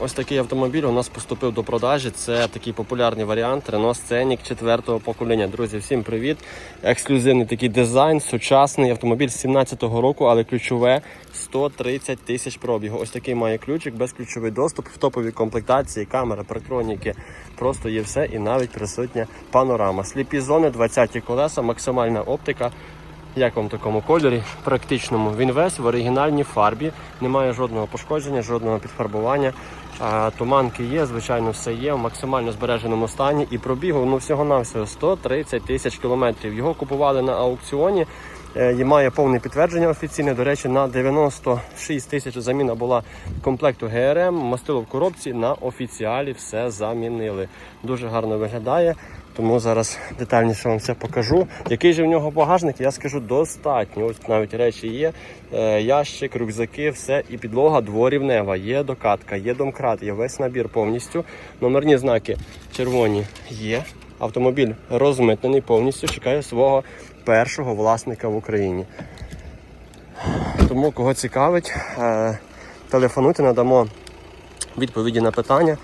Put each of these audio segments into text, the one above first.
ось такий автомобіль у нас поступив до продажі. Це такий популярний варіант Renault Scenic 4 покоління. Друзі, всім привіт! Ексклюзивний такий дизайн, сучасний автомобіль з 17-го року, але ключове 130 тисяч пробігу. Ось такий має ключик, безключовий доступ в топовій комплектації, камера, парктроніки. Просто є все і навіть присутня панорама. Сліпі зони, 20-ті колеса, максимальна оптика. Як вам такому кольорі? Практичному. Він весь в оригінальній фарбі, немає жодного пошкодження, жодного підфарбування. А, туманки є, звичайно, все є в максимально збереженому стані. І пробігу ну, всього-навсього 130 тисяч кілометрів. Його купували на аукціоні. Е, І має повне підтвердження офіційне. До речі, на 96 тисяч заміна була комплекту ГРМ, мастило в коробці. На офіціалі все замінили. Дуже гарно виглядає. Тому зараз детальніше вам все покажу. Який же в нього багажник, я скажу достатньо. Ось навіть речі є. Е, ящик, рюкзаки, все і підлога дворівнева. Є докатка, є домкрат, є весь набір повністю. Номерні знаки червоні є. Автомобіль розмитнений повністю. Чекає свого першого власника в Україні. Тому кого цікавить, е, телефонуйте, надамо відповіді на питання.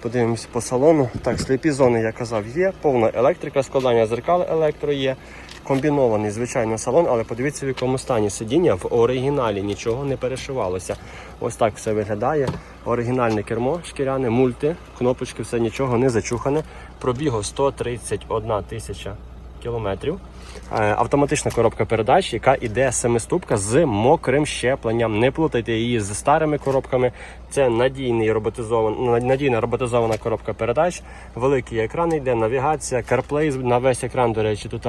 Подивимось по салону. Так, сліпі зони, я казав, є. Повна електрика, складання зеркал електро є. Комбінований, звичайно, салон, але подивіться, в якому стані сидіння в оригіналі нічого не перешивалося. Ось так все виглядає. Оригінальне кермо, шкіряне, мульти, кнопочки, все нічого не зачухане. Пробігу 131 тисяча кілометрів. Е, Автоматична коробка передач, яка іде семиступка з мокрим щепленням. Не плутайте її з старими коробками. Це надійний роботизован, надійна роботизована коробка передач. Великий екран йде, навігація, CarPlay на весь екран. До речі, тут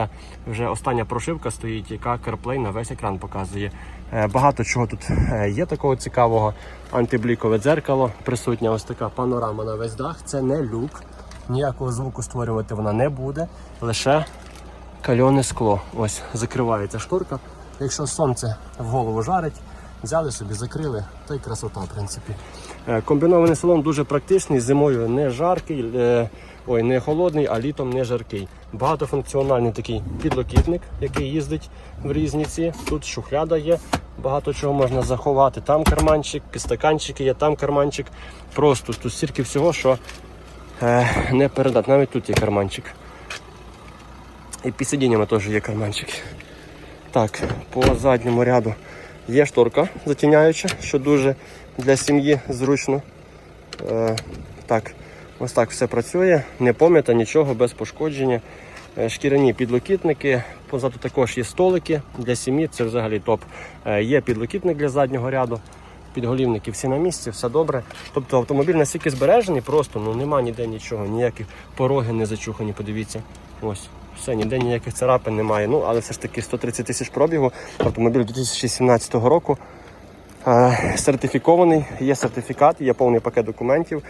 вже остання прошивка стоїть, яка CarPlay на весь екран показує. Е, Багато чого тут е, є такого цікавого. Антиблікове дзеркало, присутня ось така панорама на весь дах. Це не люк. Ніякого звуку створювати вона не буде. Лише кальоне скло. Ось закривається шторка. Якщо сонце в голову жарить, взяли собі, закрили, то й красота, в принципі. Е, Комбінований салон дуже практичний, зимою не жаркий, е, ой, не холодний, а літом не жаркий. Багатофункціональний такий підлокітник, який їздить в різниці. Тут шухляда є, багато чого можна заховати. Там карманчик, підстаканчики є, там карманчик. Просто тут стільки всього, що е, не передати. Навіть тут є карманчик. І під сидіннями теж є карманчики. Так, по задньому ряду є шторка затіняюча, що дуже для сім'ї зручно. Е, так, ось так все працює, не пом'ята, нічого, без пошкодження. Е, Шкіряні підлокітники, позаду також є столики для сім'ї, це взагалі топ. Е, Є підлокітник для заднього ряду, підголівники всі на місці, все добре. Тобто автомобіль настільки збережений, просто ну нема ніде нічого, ніяких пороги не зачухані, подивіться. Ось. Все, ніде ніяких царапин немає. Ну, але все ж таки 130 тисяч пробігу. Автомобіль 2017 року. Е, сертифікований, є сертифікат, є повний пакет документів.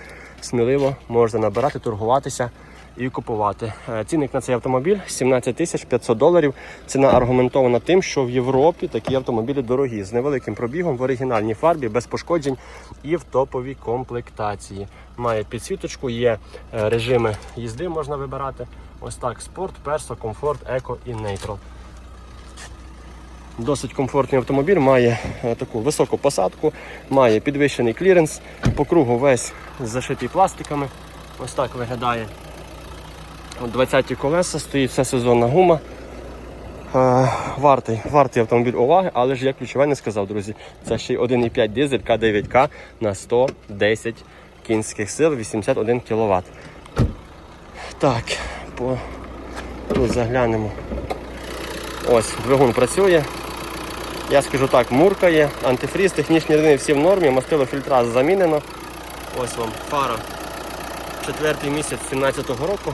Сміливо можете набирати, торгуватися і купувати. Е, Цінник на цей автомобіль 17 тисяч 500 доларів. Ціна аргументована тим, що в Європі такі автомобілі дорогі з невеликим пробігом в оригінальній фарбі, без пошкоджень і в топовій комплектації. Має підсвіточку, є е, режими їзди, можна вибирати. Ось так: спорт, персо, комфорт, еко і нейтрал. Досить комфортний автомобіль, має е, таку високу посадку, має підвищений кліренс, по кругу весь зашитий пластиками. Ось так виглядає. 20-ті колеса, стоїть вся сезонна гума. Е, Вартий, вартий автомобіль уваги, але ж я ключове не сказав, друзі. Це ще й 1,5 дизель К9К на 110 кінських сил, 81 кВт. Так, по тут заглянемо. Ось, двигун працює. Я скажу так, муркає, антифріз, технічні рідини всі в нормі, мастило фільтра замінено. Ось вам фара. Четвертий місяць 17-го року.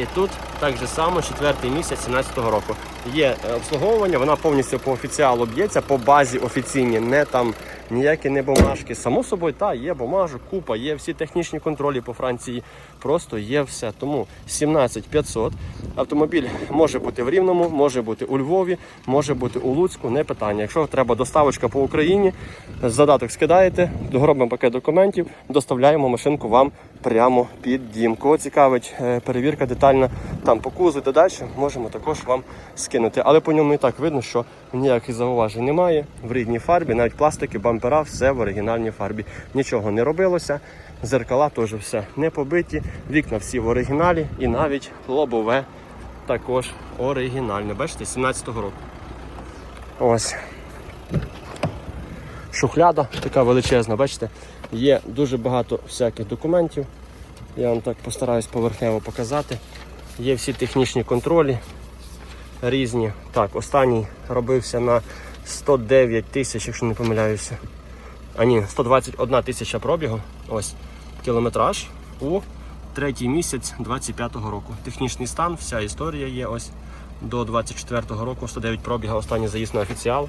І тут так же само четвертий місяць 17-го року. Є е, обслуговування, вона повністю по офіціалу б'ється, по базі офіційні, не там ніякі не бумажки. Само собою, та є бумажок, купа, є всі технічні контролі по Франції. Просто є все. Тому 17500. Автомобіль може бути в Рівному, може бути у Львові, може бути у Луцьку, не питання. Якщо треба доставочка по Україні, задаток скидаєте, доробимо пакет документів, доставляємо машинку вам прямо під дім. Кого цікавить е, перевірка детальна там по кузу та далі, можемо також вам скинути. Але по ньому і так видно, що ніяких зауважень немає. В рідній фарбі, навіть пластики, бампера, все в оригінальній фарбі. Нічого не робилося. Зеркала теж все не побиті, вікна всі в оригіналі і навіть лобове також оригінальне. Бачите, 17-го року. Ось. Шухляда така величезна, бачите, є дуже багато всяких документів. Я вам так постараюсь поверхнево показати. Є всі технічні контролі різні. Так, останній робився на 109 тисяч, якщо не помиляюся. А ні, 121 тисяча пробігу. Ось кілометраж у третій місяць 25-го року. Технічний стан, вся історія є ось до 24-го року, 109 пробіга, останній заїзд на офіціал.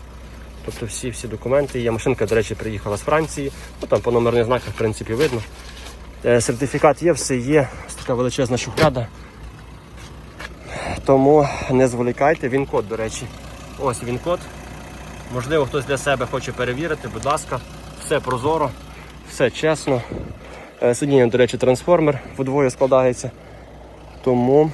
Тобто всі всі документи є. Машинка, до речі, приїхала з Франції. Ну там по номерних знаках, в принципі, видно. Е, Сертифікат є, все є. Ось така величезна шухляда. Тому не зволікайте. Він код, до речі. Ось він код. Можливо, хтось для себе хоче перевірити, будь ласка, все прозоро, все чесно. Е, Сидіння, до речі, трансформер вдвоє складається. Тому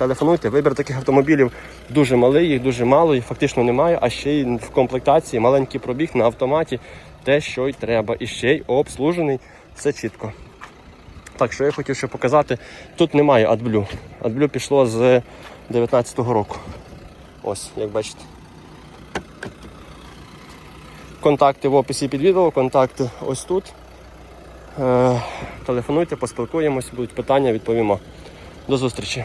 телефонуйте, вибір таких автомобілів дуже малий, їх дуже мало, їх фактично немає, а ще й в комплектації маленький пробіг на автоматі, те, що й треба. І ще й обслужений, все чітко. Так, що я хотів ще показати, тут немає AdBlue. AdBlue пішло з 19-го року. Ось, як бачите. Контакти в описі під відео, контакти ось тут. Е, телефонуйте, поспілкуємось, будуть питання, відповімо. До зустрічі.